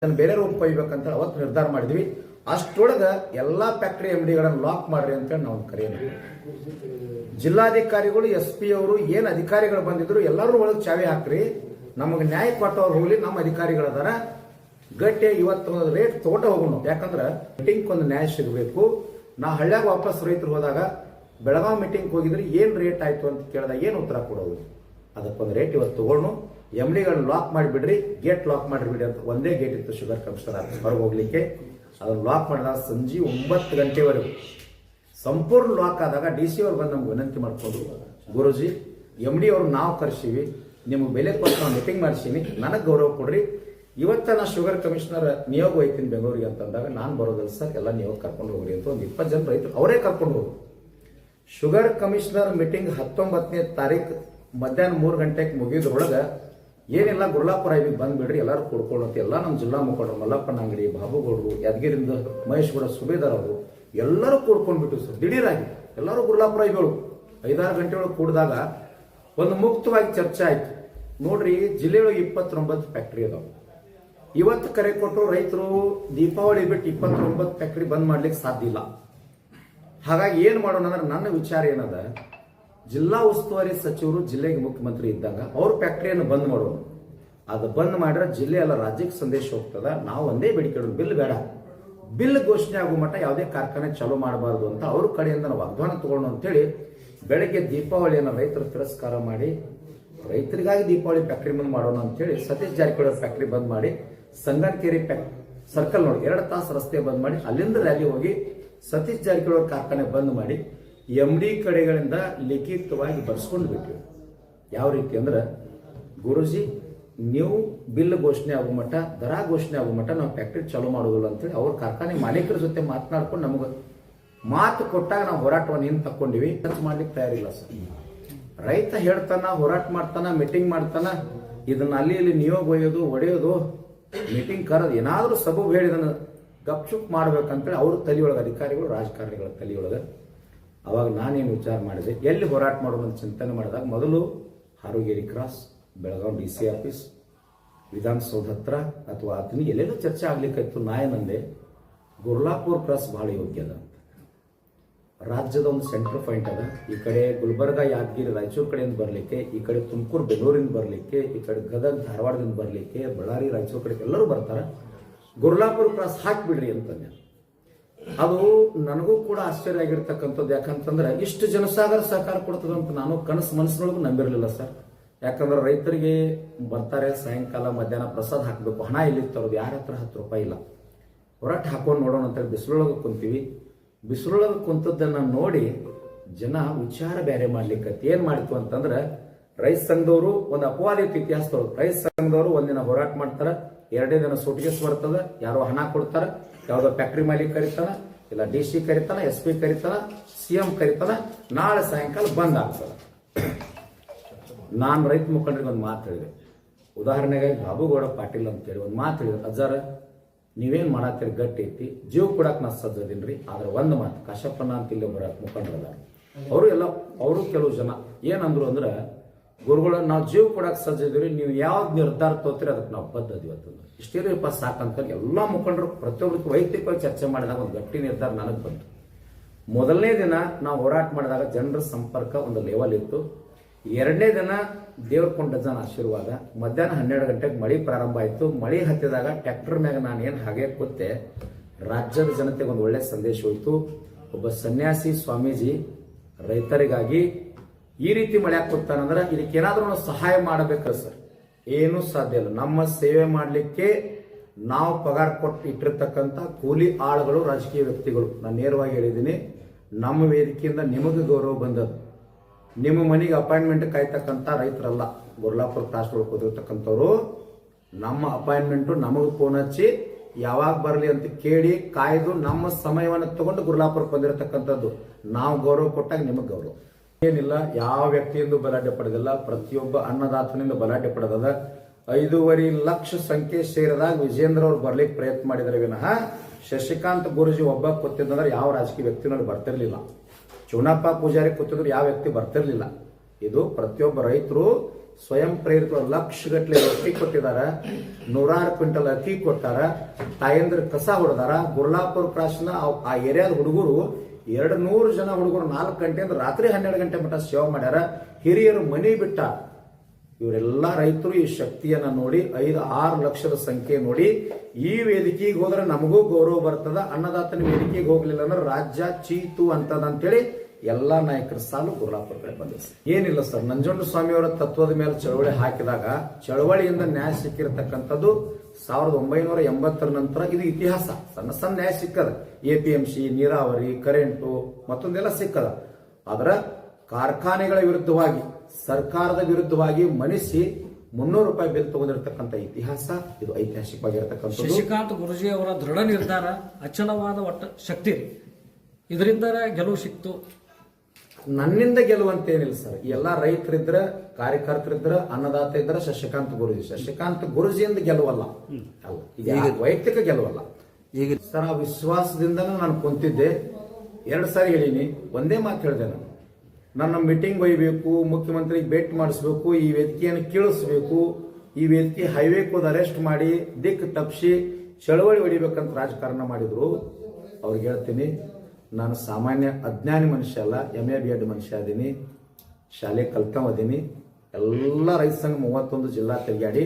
ಅದನ್ನು ಬೇರೆ ರೂಪ ಒಯ್ಬೇಕಂತ ಅವತ್ತು ನಿರ್ಧಾರ ಮಾಡಿದ್ವಿ. ಅಷ್ಟರೊಳಗೆ ಎಲ್ಲಾ ಫ್ಯಾಕ್ಟರಿ ಎಂ ಡಿಗಳನ್ನು ಲಾಕ್ ಮಾಡ್ರಿ ಅಂತೇಳಿ ನಾವು ಕರೆಯೋಣ ಜಿಲ್ಲಾಧಿಕಾರಿಗಳು ಎಸ್ ಪಿ ಅವರು ಏನ್ ಅಧಿಕಾರಿಗಳು ಬಂದಿದ್ರು ಎಲ್ಲರೂ ಒಳಗೆ ಚಾವಿ ಹಾಕ್ರಿ. ನಮಗೆ ನ್ಯಾಯ ಕೊಟ್ಟವ್ರು ಹೋಗ್ಲಿ, ನಮ್ಮ ಅಧಿಕಾರಿಗಳದಾರ. ಗಟ್ಟಿ ಇವತ್ತು ರೇಟ್ ತೋಟ ಹೋಗೋಣ ಯಾಕಂದ್ರೆ ಮೀಟಿಂಗ್ ಒಂದು ನ್ಯಾಯ ಸಿಗಬೇಕು. ನಾ ಹಳ್ಳ್ಯಾಗ ವಾಪಸ್ ರೈತರು ಹೋದಾಗ ಬೆಳಗಾವಿ ಮೀಟಿಂಗ್ ಹೋಗಿದ್ರೆ ಏನ್ ರೇಟ್ ಆಯ್ತು ಅಂತ ಕೇಳಿದಾಗ ಏನ್ ಉತ್ತರ ಕೊಡೋದು? ಅದಕ್ಕೊಂದು ರೇಟ್ ಇವತ್ತು ತಗೊಂಡು ಎಂ ಡಿಗಳನ್ನ ಲಾಕ್ ಮಾಡಿಬಿಡ್ರಿ ಗೇಟ್ ಲಾಕ್ ಮಾಡಿಬಿಡಿ ಅಂತ ಒಂದೇ ಗೇಟ್ ಇತ್ತು ಶುಗರ್ ಕಮಿಷನರ್ ಹೊರಗೆ ಹೋಗ್ಲಿಕ್ಕೆ. ಅದನ್ನು ಲಾಕ್ ಮಾಡಿದಾಗ ಸಂಜೆ ಒಂಬತ್ತು ಗಂಟೆವರೆಗೂ. ಸಂಪೂರ್ಣ ಲಾಕ್ ಆದಾಗ ಡಿ ಸಿ ಅವ್ರು ಬಂದು ನಮ್ಗೆ ವಿನಂತಿ ಮಾಡಿಕೊಂಡು, ಗುರುಜಿ ಎಂ ಡಿ ಅವ್ರನ್ನ ನಾವು ಕರ್ಸೀವಿ. ನಿಮ್ಗೆ ಬೆಲೆ ಕೊಟ್ಟು ನಾವು ಮೀಟಿಂಗ್ ಮಾಡಿಸೀನಿ. ನನಗೆ ಗೌರವ ಕೊಡ್ರಿ. ಇವತ್ತ ನಾ ಶುಗರ್ ಕಮಿಷನರ್ ನಿಯೋಗ ಹೋಯ್ತೀನಿ ಬೆಂಗಳೂರಿಗೆ ಅಂತಂದಾಗ ನಾನು ಬರೋದಲ್ಲ ಸರ್ ಎಲ್ಲ ನಿಯೋಗ ಕರ್ಕೊಂಡು ಹೋಗ್ರಿ ಅಂತ ಒಂದು ಇಪ್ಪತ್ತು ಜನ ರೈತರು, ಅವರೇ ಕರ್ಕೊಂಡು ಹೋಗ್ರು ಶುಗರ್ ಕಮಿಷನರ್ ಮೀಟಿಂಗ್ ಹತ್ತೊಂಬತ್ತನೇ ತಾರೀಕು ಮಧ್ಯಾಹ್ನ ಮೂರು ಗಂಟೆಗೆ ಮುಗಿದ್ರೊಳಗೆ ಏನಿಲ್ಲ ಗುರ್ಲಾಪುರ ಐವಿಗೆ ಬಂದ್ಬಿಡ್ರಿ, ಎಲ್ಲರೂ ಅಂತ ಎಲ್ಲ ನಮ್ಮ ಜಿಲ್ಲಾ ಮುಖಂಡರು ಮಲ್ಲಪ್ಪನ ಅಂಗಡಿ, ಬಾಬುಗೌಡರು ಯಾದಗಿರಿಂದ ಮಹೇಶ್ ಗೌಡ ಸುಬೇದಾರ್ ಅವರು, ಎಲ್ಲರೂ ಕೂಡ್ಕೊಂಡ್ಬಿಟ್ಟು ಸರ್ ದಿಢೀರಾಗಿ ಎಲ್ಲರೂ ಗುರ್ಲಾಪುರ ಐಗಳು ಐದಾರು ಗಂಟೆ ಒಳಗೆ ಕೂಡಿದಾಗ ಒಂದು ಮುಕ್ತವಾಗಿ ಚರ್ಚೆ ಆಯ್ತು. ನೋಡ್ರಿ, ಜಿಲ್ಲೆಯೊಳಗೆ ಇಪ್ಪತ್ತೊಂಬತ್ತು ಫ್ಯಾಕ್ಟ್ರಿ ಅದಾವೆ. ಇವತ್ತು ಕರೆ ಕೊಟ್ಟರು ರೈತರು ದೀಪಾವಳಿ ಬಿಟ್ಟು ಇಪ್ಪತ್ತೊಂಬತ್ತು ಫ್ಯಾಕ್ಟ್ರಿ ಬಂದ್ ಮಾಡ್ಲಿಕ್ಕೆ ಸಾಧ್ಯ ಇಲ್ಲ. ಹಾಗಾಗಿ ಏನು ಮಾಡೋಣ ಅಂದ್ರೆ ನನ್ನ ವಿಚಾರ ಏನದ ಜಿಲ್ಲಾ ಉಸ್ತುವಾರಿ ಸಚಿವರು ಜಿಲ್ಲೆಗೆ ಮುಖ್ಯಮಂತ್ರಿ ಇದ್ದಾಗ ಅವ್ರ ಫ್ಯಾಕ್ಟರಿಯನ್ನು ಬಂದ್ ಮಾಡೋದು ಅದು ಬಂದ್ ಮಾಡಿದ್ರೆ ಜಿಲ್ಲೆ ಎಲ್ಲ ರಾಜ್ಯಕ್ಕೆ ಸಂದೇಶ ಹೋಗ್ತದ. ನಾವು ಒಂದೇ ಬೇಡಿಕೆ ಬಿಲ್ ಬೇಡ. ಬಿಲ್ ಘೋಷಣೆ ಆಗೋ ಮಟ್ಟ ಯಾವುದೇ ಕಾರ್ಖಾನೆ ಚಾಲೂ ಮಾಡಬಾರ್ದು ಅಂತ ಅವ್ರ ಕಡೆಯಿಂದ ನಾವು ವಾಗ್ದಾನ ತಗೊಂಡು ಅಂತೇಳಿ ಬೆಳಗ್ಗೆ ದೀಪಾವಳಿಯನ್ನು ರೈತರು ತಿರಸ್ಕಾರ ಮಾಡಿ, ರೈತರಿಗಾಗಿ ದೀಪಾವಳಿ ಫ್ಯಾಕ್ಟರಿ ಬಂದ್ ಮಾಡೋಣ ಅಂತೇಳಿ ಸತೀಶ್ ಜಾರಕಿಹೊಳಿ ಫ್ಯಾಕ್ಟರಿ ಬಂದ್ ಮಾಡಿ, ಸಂಗನಕೆರೆ ಸರ್ಕಲ್ ನೋಡಿ, ಎರಡು ತಾಸು ರಸ್ತೆ ಬಂದ್ ಮಾಡಿ, ಅಲ್ಲಿಂದ ರ್ಯಾಲಿ ಹೋಗಿ ಸತೀಶ್ ಜಾರಕಿಹೊಳಿ ಕಾರ್ಖಾನೆ ಬಂದ್ ಮಾಡಿ ಎಂ ಡಿ ಕಡೆಗಳಿಂದ ಲಿಖಿತವಾಗಿ ಬರ್ಸ್ಕೊಂಡು ಬಿಟ್ವಿ. ಯಾವ ರೀತಿ ಅಂದ್ರೆ, ಗುರುಜಿ, ನೀವು ಬಿಲ್ ಘೋಷಣೆ ಆಗೋ ಮಟ್ಟ, ದರ ಘೋಷಣೆ ಆಗೋ ಮಟ್ಟ ನಾವು ಫ್ಯಾಕ್ಟ್ರಿ ಚಾಲೂ ಮಾಡೋದಿಲ್ಲ ಅಂತೇಳಿ ಅವ್ರ ಕಾರ್ಖಾನೆ ಮಾಲೀಕರ ಜೊತೆ ಮಾತನಾಡ್ಕೊಂಡು ನಮಗೆ ಮಾತು ಕೊಟ್ಟಾಗ ನಾವು ಹೋರಾಟವನ್ನು ಏನು ತಕ್ಕೊಂಡಿವಿ. ಖರ್ಚು ಮಾಡ್ಲಿಕ್ಕೆ ತಯಾರಿಲ್ಲ ಸರ್. ರೈತ ಹೇಳ್ತಾನ, ಹೋರಾಟ ಮಾಡ್ತಾನ ಮೀಟಿಂಗ್ ಮಾಡ್ತಾನ, ಇದನ್ನ ಅಲ್ಲಿ ಇಲ್ಲಿ ನಿಯೋಗ ಒಯ್ಯೋದು, ಒಡೆಯೋದು ಮೀಟಿಂಗ್ ಕರೆದು ಏನಾದರೂ ಸಬಬ್ ಹೇಳಿದನ ಗಪ್ಚುಪ್ ಮಾಡ್ಬೇಕಂತೇಳಿ ಅವ್ರ ತಲೆಯೊಳಗೆ, ಅಧಿಕಾರಿಗಳು, ರಾಜಕಾರಣಿಗಳ ತಲೆಯೊಳಗೆ ಅವಾಗ ನಾನೇನು ವಿಚಾರ ಮಾಡಿದೆ, ಎಲ್ಲಿ ಹೋರಾಟ ಮಾಡೋಣ ಅಂತ ಚಿಂತನೆ ಮಾಡಿದಾಗ ಮೊದಲು Harogeri cross, Belagavi D C office, Vidhana Soudha ಹತ್ರ ಅಥವಾ ಆತನಿ ಎಲ್ಲೆಲ್ಲೂ ಚರ್ಚೆ ಆಗ್ಲಿಕ್ಕಾಯ್ತು ನಾ ಗುರ್ಲಾಪುರ್ ಕ್ರಾಸ್ ಬಹಳ ಯೋಗ್ಯ ಅದ ರಾಜ್ಯದ ಒಂದು ಸೆಂಟ್ರ್ ಪಾಯಿಂಟ್ ಅದ. ಈ ಕಡೆ ಗುಲ್ಬರ್ಗ ಯಾದಗಿರಿ ರಾಯಚೂರು ಕಡೆಯಿಂದ ಬರಲಿಕ್ಕೆ, ಈ ಕಡೆ ತುಮಕೂರು ಬೆಂಗಳೂರಿಂದ ಬರಲಿಕ್ಕೆ, ಈ ಕಡೆ ಗದಗ ಧಾರವಾಡದಿಂದ ಬರಲಿಕ್ಕೆ, ಬಳ್ಳಾರಿ ರಾಯಚೂರು ಕಡೆ ಎಲ್ಲರೂ ಬರ್ತಾರೆ. ಗುರ್ಲಾಪುರ ಕ್ರಾಸ್ ಹಾಕಿಬಿಡ್ರಿ ಅಂತಂದೆ. ಅದು ನನಗೂ ಕೂಡ ಆಶ್ಚರ್ಯ ಆಗಿರ್ತಕ್ಕಂಥದ್ದು. ಯಾಕಂತಂದ್ರೆ ಇಷ್ಟು ಜನಸಾಗರ ಸಹಕಾರ ಕೊಡ್ತದಂತ ನಾನು ಕನಸು ಮನಸ್ಸಿನೊಳಗೂ ನಂಬಿರಲಿಲ್ಲ ಸರ್. ಯಾಕಂದ್ರೆ ರೈತರಿಗೆ ಬರ್ತಾರೆ, ಸಾಯಂಕಾಲ ಮಧ್ಯಾಹ್ನ ಪ್ರಸಾದ ಹಾಕಬೇಕು. ಹಣ ಇಲ್ಲಿ ತರೋದು? ಯಾರ ಹತ್ರ ಹತ್ತು ರೂಪಾಯಿ ಇಲ್ಲ. ಹೊರಟ ಹಾಕೊಂಡು ನೋಡೋಣ ಅಂತೇಳಿ ಬಿಸಿಲೊಳಗೆ ಕುಂತೀವಿ. ಬಿಸಿಲೊಳಗೆ ಕುಂತದ್ದನ್ನು ನೋಡಿ ಜನ ವಿಚಾರ ಬೇರೆ ಮಾಡ್ಲಿಕ್ಕೆ ಏನು ಮಾಡಿತು ಅಂತಂದ್ರೆ ರೈತ ಸಂಘದವರು ಒಂದು ಅಪವಾದ ಇತ್ತು ಇತಿಹಾಸದವರು. ರೈತ ಸಂಘದವರು ಒಂದಿನ ಹೋರಾಟ ಮಾಡ್ತಾರೆ. ಎರಡೇ ದಿನ ಸುಟ್ಕೇಸ್ ಬರ್ತದ. ಯಾರೋ ಹಣ ಕೊಡ್ತಾರ. ಯಾವ್ದೋ ಫ್ಯಾಕ್ಟ್ರಿ ಮಾಲೀಕ ಕರಿತಾನ, ಇಲ್ಲ ಡಿ ಸಿ ಕರಿತಾನ ಎಸ್ ಪಿ ಕರಿತಾನ ಸಿ ಎಂ ಕರಿತಾನ, ನಾಳೆ ಸಾಯಂಕಾಲ ಬಂದ್ ಆಗ್ತದ. ನಾನು ರೈತ ಮುಖಂಡರಿಗೆ ಒಂದು ಮಾತು ಹೇಳಿದೆ. ಉದಾಹರಣೆಗೆ ಬಾಬುಗೌಡ ಪಾಟೀಲ್ ಅಂತೇಳಿ ಒಂದು ಮಾತು ಹೇಳಿದ್ರು ಅಜ್ಜಾರ, ನೀವೇನು ಮಾಡತ್ತೀರಿ? ಗಟ್ಟಿ ಐತಿ. ಜೀವ ಕೊಡಕ್ ನಾ ಸಜ್ಜದಿನ್ರಿ. ಆದ್ರೆ ಒಂದು ಮಾತು ಕಶಪ್ಪನ ಅಂತ ಇಲ್ಲಿ ಬರ ಮುಖಂಡರದ ಅವರು ಎಲ್ಲ, ಅವರು ಕೆಲವು ಜನ ಏನಂದ್ರು ಅಂದ್ರೆ ಗುರುಗಳ ನಾವು ಜೀವ ಕೊಡಕ್ ಸಜ್ಜಿದ್ರಿ ನೀವು ಯಾವ್ದು ನಿರ್ಧಾರ ತೋತೀರಿ ಅದಕ್ಕೆ ನಾವು ಬದ್ಧ ಇವತ್ತು ಇಷ್ಟಿರಪ್ಪ ಸಾಕಂತ ಎಲ್ಲ ಮುಖಂಡರು ಪ್ರತಿಯೊಬ್ಬರಿಗೂ ವೈಯಕ್ತಿಕವಾಗಿ ಚರ್ಚೆ ಮಾಡಿದಾಗ ಒಂದು ಗಟ್ಟಿ ನಿರ್ಧಾರ ನನಗೆ ಬಂತು. ಮೊದಲನೇ ದಿನ ನಾವು ಹೋರಾಟ ಮಾಡಿದಾಗ ಜನರ ಸಂಪರ್ಕ ಒಂದು ಲೆವೆಲ್ ಇತ್ತು. ಎರಡನೇ ದಿನ ದೇವ್ರ ಕೊಂಡ ಜನ ಆಶೀರ್ವಾದ. ಮಧ್ಯಾಹ್ನ ಹನ್ನೆರಡು ಗಂಟೆಗೆ ಮಳೆ ಪ್ರಾರಂಭ ಆಯಿತು. ಮಳೆ ಹತ್ತಿದಾಗ ಟ್ಯಾಕ್ಟರ್ ಮ್ಯಾಗ ನಾನು ಏನು ಹಾಗೆ ಕೂತೆ ರಾಜ್ಯದ ಜನತೆಗೆ ಒಂದು ಒಳ್ಳೆ ಸಂದೇಶ ಹೋಯಿತು. ಒಬ್ಬ ಸನ್ಯಾಸಿ ಸ್ವಾಮೀಜಿ ರೈತರಿಗಾಗಿ ಈ ರೀತಿ ಮಳೆ ಕೂತಾನಂದ್ರೆ ಇದಕ್ಕೆ ಏನಾದ್ರೂ ಸಹಾಯ ಮಾಡಬೇಕು ಸರ್. ಏನು ಸಾಧ್ಯ ಇಲ್ಲ. ನಮ್ಮ ಸೇವೆ ಮಾಡಲಿಕ್ಕೆ ನಾವು ಪಗಾರ ಕೊಟ್ಟು ಇಟ್ಟಿರ್ತಕ್ಕಂಥ ಕೂಲಿ ಆಳುಗಳು ರಾಜಕೀಯ ವ್ಯಕ್ತಿಗಳು. ನಾನು ನೇರವಾಗಿ ಹೇಳಿದ್ದೀನಿ, ನಮ್ಮ ವೇದಿಕೆಯಿಂದ ನಿಮಗೆ ಗೌರವ ಬಂದದ್ದು. ನಿಮ್ಮ ಮನೆಗೆ ಅಪಾಯಿಂಟ್ಮೆಂಟ್ ಕಾಯ್ತಕ್ಕಂಥ ರೈತರಲ್ಲ, ಗುರ್ಲಾಪುರ ತಾಸ್ ಒಳಗೆ ಕೂತಿರ್ತಕ್ಕಂಥವ್ರು ನಮ್ಮ ಅಪಾಯಿಂಟ್ಮೆಂಟು ನಮಗೆ ಫೋನ್ ಹಚ್ಚಿ, ಯಾವಾಗ ಬರಲಿ ಅಂತ ಕೇಳಿ ಕಾಯ್ದು ನಮ್ಮ ಸಮಯವನ್ನು ತಗೊಂಡು ಗುರ್ಲಾಪುರಕ್ಕೆ ಬಂದಿರತಕ್ಕಂಥದ್ದು. ನಾವು ಗೌರವ ಕೊಟ್ಟಾಗ ನಿಮಗೆ ಗೌರವ. ಏನಿಲ್ಲ, ಯಾವ ವ್ಯಕ್ತಿಯಿಂದ ಬಲಾಢ್ಯ ಪಡೆದಿಲ್ಲ, ಪ್ರತಿಯೊಬ್ಬ ಅನ್ನದಾತನಿಂದ ಬಲಾಢ್ಯ ಪಡೆದದ ಐದೂವರೆ ಲಕ್ಷ ಸಂಖ್ಯೆ ಸೇರಿದಾಗ ವಿಜೇಂದ್ರ ಅವ್ರು ಬರ್ಲಿಕ್ಕೆ ಪ್ರಯತ್ನ ಮಾಡಿದರೆ ವಿನಃ ಶಶಿಕಾಂತ್ ಗುರುಜಿ ಒಬ್ಬ ಕೂತಿದ್ದಂದ್ರೆ ಯಾವ ರಾಜಕೀಯ ವ್ಯಕ್ತಿನಲ್ಲಿ ಬರ್ತಿರ್ಲಿಲ್ಲ. ಚುನಪ್ಪ ಪೂಜಾರಿ ಕೂತಿದ್ರು, ಯಾವ ವ್ಯಕ್ತಿ ಬರ್ತಿರ್ಲಿಲ್ಲ. ಇದು ಪ್ರತಿಯೊಬ್ಬ ರೈತರು ಸ್ವಯಂ ಪ್ರೇರಿತ ಲಕ್ಷ ಗಟ್ಟಲೆ ಅಕ್ಕಿ ಕೊಟ್ಟಿದ್ದಾರೆ, ನೂರಾರು ಕ್ವಿಂಟಲ್ ಅಕ್ಕಿ ಕೊಟ್ಟಾರ ತಾಯಂದ್ರ ಕಸ ಹೊಡೆದಾರ, ಗುರ್ಲಾಪುರ ಕ್ರಾಸ್ನ ಆ ಏರಿಯಾದ ಹುಡುಗರು ಎರಡು ನೂರು ಜನ ಹುಡುಗರು ನಾಲ್ಕು ಗಂಟೆಯಿಂದ ರಾತ್ರಿ ಹನ್ನೆರಡು ಗಂಟೆ ಮಟ್ಟ ಸೇವೆ ಮಾಡ್ಯಾರ ಹಿರಿಯರು ಮನೆ ಬಿಟ್ಟ ಇವರೆಲ್ಲ ರೈತರು ಈ ಶಕ್ತಿಯನ್ನ ನೋಡಿ, ಐದು ಆರು ಲಕ್ಷದ ಸಂಖ್ಯೆ ನೋಡಿ, ಈ ವೇದಿಕೆಗೆ ಹೋದ್ರೆ ನಮಗೂ ಗೌರವ ಬರ್ತದ ಅನ್ನದಾತನ ವೇದಿಕೆಗೆ ಹೋಗ್ಲಿಲ್ಲ ಅಂದ್ರೆ ರಾಜ್ಯ ಚೀತು ಅಂತದ ಅಂತೇಳಿ ಎಲ್ಲಾ ನಾಯಕರ ಸಾಲು ಗುರುಲಾಪುರ ಕಡೆ ಬಂದಿದೆ. ಏನಿಲ್ಲ ಸರ್ ನಂಜುಂಡ ಸ್ವಾಮಿಯವರ ತತ್ವದ ಮೇಲೆ ಚಳವಳಿ ಹಾಕಿದಾಗ, ಚಳವಳಿಯಿಂದ ನ್ಯಾಯ ಸಿಕ್ಕಿರತಕ್ಕಂಥದ್ದು ಸಾವಿರದ ಒಂಬೈನೂರ ಎಂಬತ್ತರ ನಂತರ ಇದು ಇತಿಹಾಸ. ಸಣ್ಣ ಸಣ್ಣ ನ್ಯಾಯ ಸಿಕ್ಕದ. ಎ ಪಿ ಎಂ ಸಿ, ನೀರಾವರಿ, ಕರೆಂಟು ಮತ್ತೊಂದೆಲ್ಲ ಸಿಕ್ಕದ. ಆದ್ರೆ ಕಾರ್ಖಾನೆಗಳ ವಿರುದ್ಧವಾಗಿ, ಸರ್ಕಾರದ ವಿರುದ್ಧವಾಗಿ ಮಣಿಸಿ ಮುನ್ನೂರು ರೂಪಾಯಿ ಬಿಲ್ ತಗೊಂಡಿರ್ತಕ್ಕಂಥ ಇತಿಹಾಸ ಇದು ಐತಿಹಾಸಿಕವಾಗಿರ್ತಕ್ಕಂಥ ಶಶಿಕಾಂತ್ ಗುರುಜಿ ಅವರ ದೃಢ ನಿರ್ಧಾರ ಅಚಲವಾದ ಒಟ್ಟ ಶಕ್ತಿ. ಇದರಿಂದ ಗೆಲುವು ಸಿಕ್ತು. ನನ್ನಿಂದ ಗೆಲುವಂತೇನಿಲ್ಲ ಸರ್. ಎಲ್ಲ ರೈತರಿದ್ರ ಕಾರ್ಯಕರ್ತರಿದ್ರ ಅನ್ನದಾತ ಇದ್ರ ಶಶಿಕಾಂತ್ ಗುರುಜಿ. ಶಶಿಕಾಂತ್ ಗುರುಜಿಯಿಂದ ಗೆಲುವಲ್ಲ ಅಲ್ಲ ಈಗ ವೈಯಕ್ತಿಕ ಗೆಲುವಲ್ಲ ಈಗ ಸರ್ ಆ ವಿಶ್ವಾಸದಿಂದ ನಾನು ಕುಂತಿದ್ದೆ. ಎರಡು ಸಾರಿ ಹೇಳೀನಿ. ಒಂದೇ ಮಾತು ಹೇಳಿದೆ ನಾನು. ನನ್ನ ಮೀಟಿಂಗ್ ಒಯ್ಯಬೇಕು ಮುಖ್ಯಮಂತ್ರಿಗೆ ಭೇಟಿ ಮಾಡಿಸ್ಬೇಕು ಈ ವೇದಿಕೆಯನ್ನು ಕೀಳಿಸ್ಬೇಕು ಈ ವೇದಿಕೆ ಹೈವೇ ಕೂದ ಅರೆಸ್ಟ್ ಮಾಡಿ ದಿಕ್ ತಪ್ಪಿಸಿ ಚಳವಳಿ ಹೊಡಿಬೇಕಂತ ರಾಜಕಾರಣ ಮಾಡಿದ್ರು. ಅವ್ರಿಗೆ ಹೇಳ್ತೀನಿ ನಾನು ಸಾಮಾನ್ಯ ಅಜ್ಞಾನಿ ಮನುಷ್ಯ ಅಲ್ಲ ಎಂ ಎ ಬಿ ಎಡ್ ಮನುಷ್ಯ ಅದೀನಿ ಶಾಲೆ ಕಲ್ತವದೀನಿ ಎಲ್ಲ ರೈತ ಸಂಘ ಮೂವತ್ತೊಂದು ಜಿಲ್ಲಾ ತಿರುಗಾಡಿ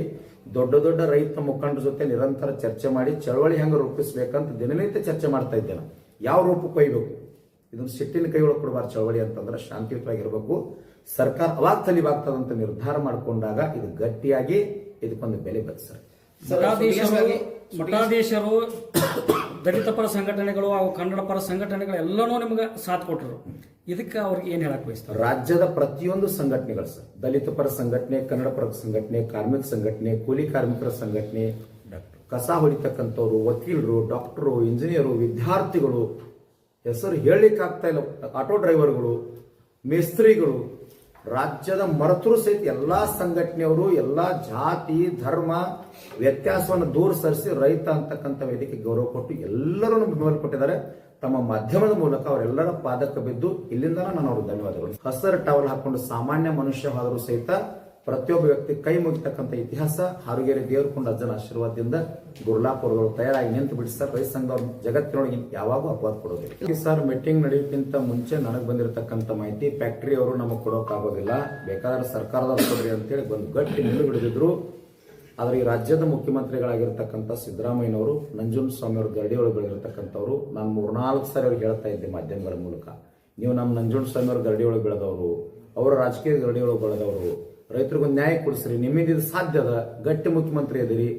ದೊಡ್ಡ ದೊಡ್ಡ ರೈತ ಮುಖಂಡರ ಜೊತೆ ನಿರಂತರ ಚರ್ಚೆ ಮಾಡಿ ಚಳವಳಿ ಹೆಂಗೆ ರೂಪಿಸ್ಬೇಕಂತ ದಿನನಿತ್ಯ ಚರ್ಚೆ ಮಾಡ್ತಾ ಇದ್ದೆ ನಾನು. ಯಾವ ರೂಪಕ್ಕೆ ಒಯ್ಬೇಕು? ಇದನ್ನು ಸಿಟ್ಟಿನ ಕೈ ಒಳಗೆ ಕೊಡಬಾರ್ದು ಚಳವಳಿ ಅಂತಂದ್ರೆ ಶಾಂತಿಯುತವಾಗಿರ್ಬೇಕು. ಸರ್ಕಾರ ಅವಾಗ ತಲಿಬಾಗ್ತದಂತ ನಿರ್ಧಾರ ಮಾಡಿಕೊಂಡಾಗ ಇದು ಗಟ್ಟಿಯಾಗಿ ಇದಕ್ಕೊಂದು ಬೆಲೆ ಬರ್ತದೆ ಸರ್. ಮಠಾಧೀಶರು ದಲಿತ ಪರ ಸಂಘಟನೆಗಳು ಅವು ಕನ್ನಡ ಪರ ಸಂಘಟನೆಗಳು ಎಲ್ಲನೂ ನಿಮ್ಗೆ ಸಾಥ್ ಕೊಟ್ಟರು ಇದಕ್ಕೆ ಅವ್ರಿಗೆ ಏನು ಹೇಳಕ್ ಬಯಸ್ತಾರೆ? ರಾಜ್ಯದ ಪ್ರತಿಯೊಂದು ಸಂಘಟನೆಗಳು ಸರ್, ದಲಿತ ಪರ ಸಂಘಟನೆ, ಕನ್ನಡ ಪರ ಸಂಘಟನೆ, ಕಾರ್ಮಿಕ ಸಂಘಟನೆ, ಕೂಲಿ ಕಾರ್ಮಿಕರ ಸಂಘಟನೆ, ಕಸ ಹೊಡಿತಕ್ಕಂಥವ್ರು, ವಕೀಲರು, ಡಾಕ್ಟರು, ಇಂಜಿನಿಯರು, ವಿದ್ಯಾರ್ಥಿಗಳು, ಹೆಸರು ಹೇಳಲಿಕ್ಕಾಗ್ತಾ ಇಲ್ಲ. ಆಟೋ ಡ್ರೈವರ್ಗಳು, ಮೇಸ್ತ್ರಿಗಳು ರಾಜ್ಯದ ಮರತರು ಸಹಿತ ಎಲ್ಲಾ ಸಂಘಟನೆಯವರು, ಎಲ್ಲಾ ಜಾತಿ, ಧರ್ಮ ವ್ಯತ್ಯಾಸವನ್ನು ದೂರ ಸರಿಸಿ ರೈತ ಅಂತಕ್ಕಂಥ ವೇದಿಕೆ ಗೌರವ ಕೊಟ್ಟು ಎಲ್ಲರನ್ನು ಬೆಂಬಲ ಕೊಟ್ಟಿದ್ದಾರೆ ತಮ್ಮ ಮಾಧ್ಯಮದ ಮೂಲಕ ಅವರೆಲ್ಲರ ಪಾದಕ್ಕೆ ಬಿದ್ದು ಇಲ್ಲಿಂದ ನಾನು ಅವರು ಧನ್ಯವಾದಗಳು. ಹಸರು ಟವಲ್ ಹಾಕೊಂಡು ಸಾಮಾನ್ಯ ಮನುಷ್ಯ ಆದರೂ ಸಹಿತ ಪ್ರತಿಯೊಬ್ಬ ವ್ಯಕ್ತಿ ಕೈ ಮುಗಿತಕ್ಕಂಥ ಇತಿಹಾಸ, ಹಾರುಗೇರಿ ದೇವರಕೊಂಡ ಅಜ್ಜನ ಆಶೀರ್ವಾದದಿಂದ ಗುರುಲಾಪುರಗಳು ತಯಾರಾಗಿ ನಿಂತು ಬಿಡಿಸ್ತಾ ರೈತ ಸಂಘ ಜಗತ್ತಿನೊಳಗೆ ಯಾವಾಗೂ ಅಪವಾದ ಕೊಡೋದಿಲ್ಲ. ಸರ್ ಮೀಟಿಂಗ್ ನಡೆಯೋಕ್ಕಿಂತ ಮುಂಚೆ ನನಗೆ ಬಂದಿರತಕ್ಕಂಥ ಮಾಹಿತಿ, ಫ್ಯಾಕ್ಟರಿ ಅವರು ನಮಗೆ ಕೊಡೋಕ್ಕಾಗೋದಿಲ್ಲ ಬೇಕಾದ್ರೆ ಸರ್ಕಾರದ ಕೊಡ್ರಿ ಅಂತೇಳಿ ಒಂದು ಗಟ್ಟಿ ನಿಲುವು ಹಿಡಿದಿದ್ರು. ಆದ್ರೆ ಈ ರಾಜ್ಯದ ಮುಖ್ಯಮಂತ್ರಿಗಳಾಗಿರ್ತಕ್ಕಂಥ ಸಿದ್ದರಾಮಯ್ಯನವರು ನಂಜುನ್ ಸ್ವಾಮಿ ಅವರು ಗರಡಿ ಒಳಗೆ ಬೆಳೆದಿರ್ತಕ್ಕಂಥವ್ರು ನಾನು ಮೂರ್ನಾಲ್ಕು ಸಾರಿ ಅವ್ರಿಗೆ ಹೇಳ್ತಾ ಇದ್ದೆ ಮಾಧ್ಯಮಗಳ ಮೂಲಕ. ನೀವು ನಮ್ಮ ನಂಜುಂಡ ಸ್ವಾಮಿ ಅವ್ರ ಗರಡಿಯೊಳಗೆ ಬೆಳೆದವರು, ಅವರ ರಾಜಕೀಯ ಗರಡಿಯೊಳಗೆ ಬೆಳೆದವರು ರೈತರಿಗೊಂದು ನ್ಯಾಯ ಕೊಡಿಸ್ರಿ. ನಿಮ್ಮಿಂದ ಇದು ಸಾಧ್ಯ ಅದ. ಗಟ್ಟಿ ಮುಖ್ಯಮಂತ್ರಿ ಅದಿರಿ.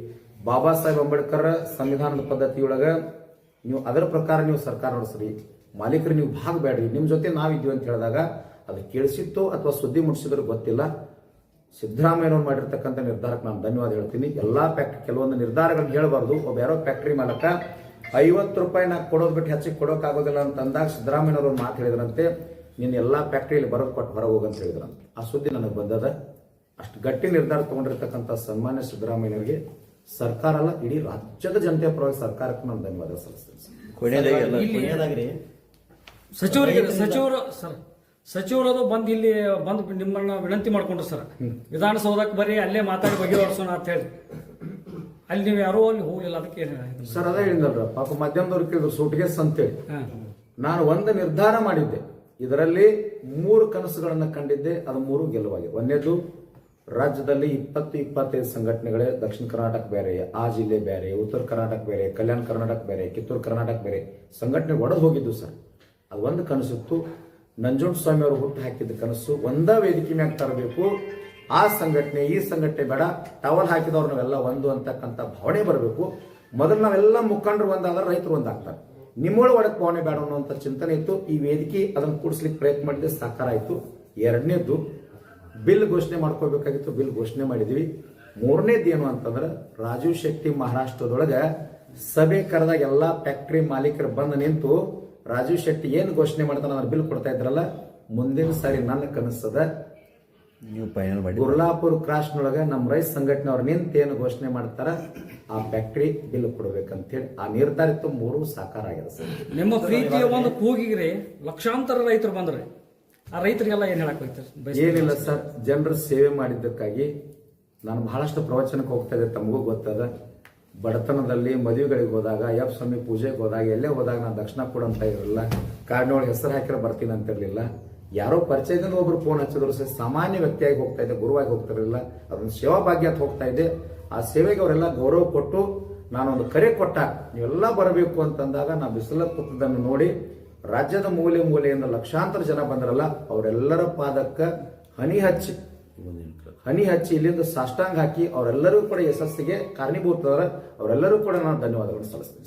ಬಾಬಾ ಸಾಹೇಬ್ ಅಂಬೇಡ್ಕರ್ ಸಂವಿಧಾನದ ಪದ್ಧತಿಯೊಳಗ ನೀವು ಅದರ ಪ್ರಕಾರ ನೀವು ಸರ್ಕಾರ ನಡೆಸ್ರಿ. ಮಾಲೀಕರು ನೀವು ಭಾಗ ಬೇಡ್ರಿ ನಿಮ್ಮ ಜೊತೆ ನಾವಿದ್ದೀವಿ ಅಂತ ಹೇಳಿದಾಗ ಅದು ಕೇಳಿಸಿತ್ತು ಅಥವಾ ಸುದ್ದಿ ಮುಟ್ಟಿಸಿದ್ರು ಗೊತ್ತಿಲ್ಲ. ಸಿದ್ದರಾಮಯ್ಯನವ್ರು ಮಾಡಿರ್ತಕ್ಕಂಥ ನಿರ್ಧಾರಕ್ಕೆ ನಾನು ಧನ್ಯವಾದ ಹೇಳ್ತೀನಿ. ಎಲ್ಲಾ ಫ್ಯಾಕ್ಟ್ರಿ ಕೆಲವೊಂದು ನಿರ್ಧಾರಗಳನ್ನ ಹೇಳಬಾರ್ದು. ಒಬ್ಬ ಯಾರೋ ಫ್ಯಾಕ್ಟ್ರಿ ಮಾಲಕ ಐವತ್ತು ರೂಪಾಯಿ ನಾ ಕೊಡೋದು ಬಿಟ್ಟು ಹೆಚ್ಚಿಗೆ ಕೊಡೋಕ್ಕಾಗೋದಿಲ್ಲ ಅಂತ ಅಂದಾಗ ಮಾತು ಹೇಳಿದ್ರಂತೆ ನೀನು ಎಲ್ಲ ಫ್ಯಾಕ್ಟ್ರಿಯಲ್ಲಿ ಬರೋದು ಕೊಟ್ಟು ಹೊರಗೆ ಹೋಗಂತ ಹೇಳಿದ್ರಂತೆ. ಆ ಸುದ್ದಿ ನನಗೆ ಬಂದದ. ಅಷ್ಟು ಗಟ್ಟಿ ನಿರ್ಧಾರ ತಗೊಂಡಿರ್ತಕ್ಕಂಥ ಸನ್ಮಾನ್ಯ ಸಿದ್ದರಾಮಯ್ಯನವರಿಗೆ ಸರ್ಕಾರ ಅಲ್ಲ ಇಡೀ ರಾಜ್ಯದ ಜನತೆ ಪರವಾಗಿ ಸರ್ಕಾರಕ್ಕೆ ನಾನು ಧನ್ಯವಾದ ಸಲ್ಲಿಸ್ತೇನೆ ಸಚಿವರಿಗೆ ಸಚಿವರು ಸರ್ ಸಚಿವರದು ಬಂದು ಇಲ್ಲಿ ಬಂದು ನಿಮ್ಮನ್ನ ವಿನಂತಿ ಮಾಡ್ಕೊಂಡ್ರು ಸರ್. ವಿಧಾನಸೌಧಕ್ಕೆ ಬರೀ ಅಲ್ಲೇ ಮಾತಾಡಿ ಬಗೆಹರಿಸೋಣ ಅಂತ ಹೇಳಿ. ಅಲ್ಲಿ ನೀವು ಯಾರೋ ಅಲ್ಲಿ ಹೋಗಲಿಲ್ಲ ಅದಕ್ಕೆ ಸರ್ ಅದೇ ಹೇಳಿದಲ್ರ ಪಾಪ ಮಧ್ಯಮದವ್ರು ಕೇಳಿದ್ರು ಸೂಟ್ಗೇಸ್ ಅಂತೇಳಿ ನಾನು ಒಂದು ನಿರ್ಧಾರ ಮಾಡಿದ್ದೆ. ಇದರಲ್ಲಿ ಮೂರು ಕನಸುಗಳನ್ನು ಕಂಡಿದ್ದೆ ಅದು ಮೂರು ಗೆಲುವಾಗಿದೆ ಒಂದೇದು ರಾಜ್ಯದಲ್ಲಿ ಇಪ್ಪತ್ತು ಇಪ್ಪತ್ತೈದು ಸಂಘಟನೆಗಳೇ ದಕ್ಷಿಣ ಕರ್ನಾಟಕ ಬೇರೆ, ಆ ಜಿಲ್ಲೆ ಬೇರೆ, ಉತ್ತರ ಕರ್ನಾಟಕ ಬೇರೆ, ಕಲ್ಯಾಣ ಕರ್ನಾಟಕ ಬೇರೆ, ಕಿತ್ತೂರು ಕರ್ನಾಟಕ ಬೇರೆ ಸಂಘಟನೆ ಒಡೆದು ಹೋಗಿದ್ದು ಸರ್. ಅದು ಒಂದು ಕನಸಿತ್ತು ನಂಜುಂಡ ಸ್ವಾಮಿ ಅವರು ಹುಟ್ಟು ಹಾಕಿದ ಕನಸು ಒಂದೇ ವೇದಿಕೆ ಮ್ಯಾಗ ತರಬೇಕು. ಆ ಸಂಘಟನೆ, ಈ ಸಂಘಟನೆ ಬೇಡ, ಟವಲ್ ಹಾಕಿದವ್ರು ನಾವೆಲ್ಲ ಒಂದು ಅಂತಕ್ಕಂಥ ಭಾವನೆ ಬರಬೇಕು. ಮೊದಲು ನಾವೆಲ್ಲ ಮುಖಂಡರು ಒಂದಾದ್ರೆ ರೈತರು ಒಂದಾಗ್ತಾರೆ ನಿಮ್ಮೊಳ ಒಡಕ್ ಭಾವನೆ ಬೇಡ ಅನ್ನುವಂಥ ಚಿಂತನೆ ಇತ್ತು. ಈ ವೇದಿಕೆ ಅದನ್ನು ಕೂಡಿಸ್ಲಿಕ್ಕೆ ಪ್ರಯತ್ನ ಮಾಡಿದ್ರೆ ಸಾಕಾರ ಆಯಿತು. ಎರಡನೇದು ಬಿಲ್ ಘೋಷಣೆ ಮಾಡ್ಕೋಬೇಕಾಗಿತ್ತು ಬಿಲ್ ಘೋಷಣೆ ಮಾಡಿದ್ವಿ. ಮೂರನೇದು ಏನು ಅಂತಂದ್ರೆ ರಾಜೀವ್ ಶೆಟ್ಟಿ ಮಹಾರಾಷ್ಟ್ರದೊಳಗೆ ಸಭೆ ಕರೆದಾಗ ಎಲ್ಲಾ ಫ್ಯಾಕ್ಟರಿ ಮಾಲೀಕರು ಬಂದು ನಿಂತು ರಾಜೀವ್ ಶೆಟ್ಟಿ ಏನು ಘೋಷಣೆ ಮಾಡ್ತಾನೆ ಅದನ್ನ ಬಿಲ್ ಕೊಡ್ತಾ ಇದ್ರಲ್ಲ ಮುಂದಿನ ಸಾರಿ ನನ್ನ ಕನಸದ ನೀವು ಫೈನಲ್ ಮಾಡಿ ಗುರ್ಲಾಪುರ್ ಕ್ರಾಸ್ನೊಳಗೆ ನಮ್ಮ ರೈತ ಸಂಘಟನೆ ಅವ್ರು ನಿಂತು ಏನು ಘೋಷಣೆ ಮಾಡ್ತಾರ ಆ ಫ್ಯಾಕ್ಟ್ರಿ ಬಿಲ್ ಕೊಡ್ಬೇಕಂತೇಳಿ. ಆ ನಿರ್ಧಾರಿತ ಮೂರು ಸಾಕಾರ ಆಗಿದೆ ಸರ್. ನಿಮ್ಮ ಪ್ರೀತಿಯ ಒಂದು ಕೂಗಿಗ್ರಿ ಲಕ್ಷಾಂತರ ರೈತರು ಬಂದ್ರಿ. ಆ ರೈತರಿಗೆಲ್ಲ ಏನ್ ಹೇಳಕ್ ಏನಿಲ್ಲ ಸರ್, ಜನರ ಸೇವೆ ಮಾಡಿದ್ದಕ್ಕಾಗಿ ನಾನು ಬಹಳಷ್ಟು ಪ್ರವಚನಕ್ಕೆ ಹೋಗ್ತಾ ಇದ್ದೆ, ತಮಗೂ ಗೊತ್ತದ. ಬಡತನದಲ್ಲಿ ಮದುವೆಗಳಿಗೆ ಹೋದಾಗ, ಅಯ್ಯಪ್ಪ ಸ್ವಾಮಿ ಪೂಜೆಗೆ ಹೋದಾಗ, ಎಲ್ಲೇ ಹೋದಾಗ ನಾನು ದಕ್ಷಿಣ ಕೂಡ ಅಂತ ಇರಲಿಲ್ಲ. ಕಾರ್ಡ್ನೊಳಗೆ ಹೆಸರು ಹಾಕಿರ ಬರ್ತೀನಿ ಅಂತ ಇರಲಿಲ್ಲ. ಯಾರೋ ಪರಿಚಯದಿಂದ ಒಬ್ರು ಫೋನ್ ಹಚ್ಚಿದ್ರು ಸರ್, ಸಾಮಾನ್ಯ ವ್ಯಕ್ತಿಯಾಗಿ ಹೋಗ್ತಾ ಇದ್ದೆ, ಗುರುವಾಗಿ ಹೋಗ್ತಿರಲಿಲ್ಲ ಅದೊಂದು ಸೇವಾ ಭಾಗ್ಯ ಹೋಗ್ತಾ ಇದ್ದೆ. ಆ ಸೇವೆಗೆ ಅವರೆಲ್ಲ ಗೌರವ ಕೊಟ್ಟು ನಾನೊಂದು ಕರೆ ಕೊಟ್ಟ, ನೀವೆಲ್ಲ ಬರಬೇಕು ಅಂತಂದಾಗ ನಾ ಬಿಸಿಲ ಕೂತದನ್ನು ನೋಡಿ ರಾಜ್ಯದ ಮೂಲೆ ಮೂಲೆಯಿಂದ ಲಕ್ಷಾಂತರ ಜನ ಬಂದರಲ್ಲ, ಅವರೆಲ್ಲರ ಪಾದಕ್ಕ ಹನಿ ಹಚ್ಚಿ ಹನಿ ಹಚ್ಚಿ ಇಲ್ಲಿಂದ ಸಾಷ್ಟಾಂಗ ಹಾಕಿ ಅವರೆಲ್ಲರೂ ಕೂಡ ಯಶಸ್ಸಿಗೆ ಕಾರಣೀಭೂತರ ಅವರೆಲ್ಲರೂ ಕೂಡ ನಾನು ಧನ್ಯವಾದಗಳು ಸಲ್ಲಿಸ್ತೀನಿ.